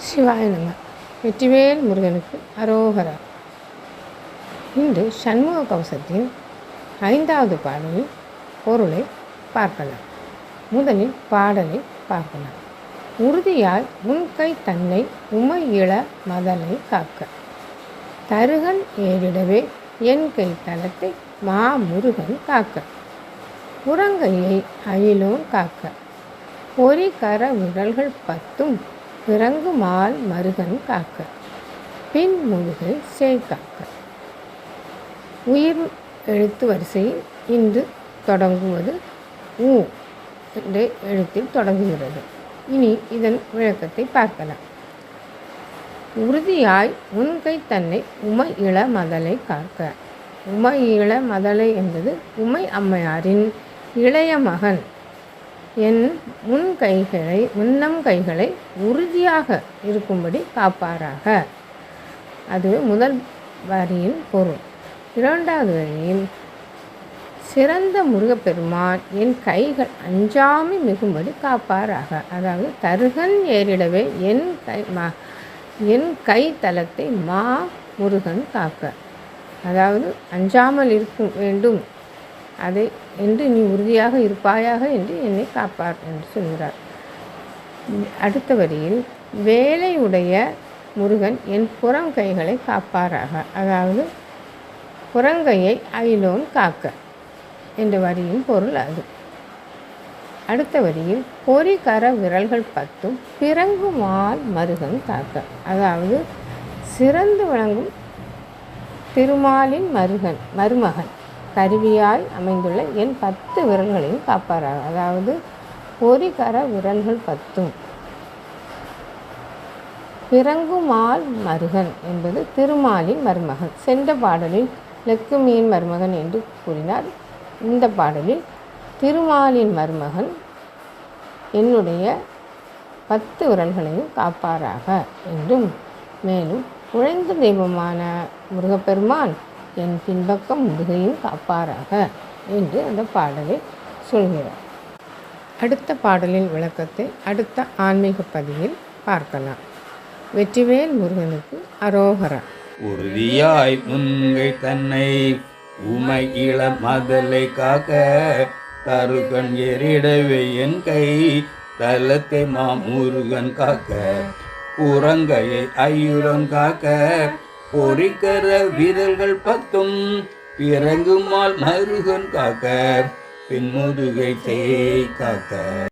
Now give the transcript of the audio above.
சிவாய நம. வெற்றிவேல் முருகனுக்கு அரோகரா. இன்று சண்முக கவசத்தின் ஐந்தாவது பாடலின் பொருளை பார்க்கலாம். முதலில் பாடலை பார்க்கலாம். உறுதியாய் உன் கை தன்னை உமை இள மதலை காக்க. தருகன் ஏறிடவே என் கை தளத்தை மாமுருகன் காக்க. உறங்கையை அயிலோன் காக்க. பொறி கர விரல்கள் பத்தும் பிறங்குமால் மருகன் காக்க. பின் முழுகை சேய் காக்க. உயிர் எழுத்து வரிசையில் இன்று தொடங்குவது ஊ என்ற எழுத்தில் தொடங்குகிறது. இனி இதன் விளக்கத்தை பார்க்கலாம். உறுதியாய் உன்கை தன்னை உமை இள மதலை காக்க. உமை இள மதலை என்பது உமை அம்மையாரின் இளைய மகன். என் முன் கைகளை முன்னம் கைகளை உறுதியாக இருக்கும்படி காப்பாராக. அது முதல் வரியின் பொருள். இரண்டாவது வரியில் சிறந்த முருகப்பெருமான் என் கைகள் அஞ்சாமை மிகும்படி காப்பாராக. அதாவது தருகன் ஏறிடவே என் கை மா என் கை தலத்தை மா முருகன் காக்க. அதாவது அஞ்சாமல் இருக்க வேண்டும். அதை என்று நீ உறுதியாக இருப்பாயாக என்று என்னை காப்பார் என்று சொல்கிறார். அடுத்த வரியில் வேலையுடைய முருகன் என் புறம் கைகளை காப்பாராக. அதாவது புறங்கையை அயிலோன் காக்க என்ற வரியின் பொருள் அது. அடுத்த வரியில் பொறிகர விரல்கள் பத்தும் பிறங்குமால் மருகன் காக்க. அதாவது சிறந்து விளங்கும் திருமாலின் மருகன் மருமகன். கருவியாய் அமைந்துள்ள என் பத்து விரல்களையும் காப்பாராக அதாவது பொறிகர விரல்கள் பத்தும். பிறங்குமால் மருகன் என்பது திருமாலின் மருமகன். சென்ற பாடலில் லெக்குமியின் மருமகன் என்று கூறினார். இந்த பாடலில் திருமாலின் மருமகன் என்னுடைய பத்து விரல்களையும் காப்பாராக என்றும் மேலும் குழைந்த தெய்வமான முருகப்பெருமான் என் பின்பக்கம் முதுகையும் காப்பாராக என்று அந்த பாடலை சொல்கிறார். அடுத்த பாடலின் விளக்கத்தை அடுத்த ஆன்மீக பதிவில் பார்க்கலாம். வெற்றிவேல் முருகனுக்கு அரோகரா. உறுதியாய் முன்கை தன்னை உமை இள மதலை காக்க தருகன் எரிடவே என் கை தலத்தை மாமுருகன் காக்க உறங்கையை ஐயுடன் காக்க பொறிக்கர வீரர்கள் பத்தும் பிறங்குமால் மருகன் காக்க பின்முதுகை தேய் காக்க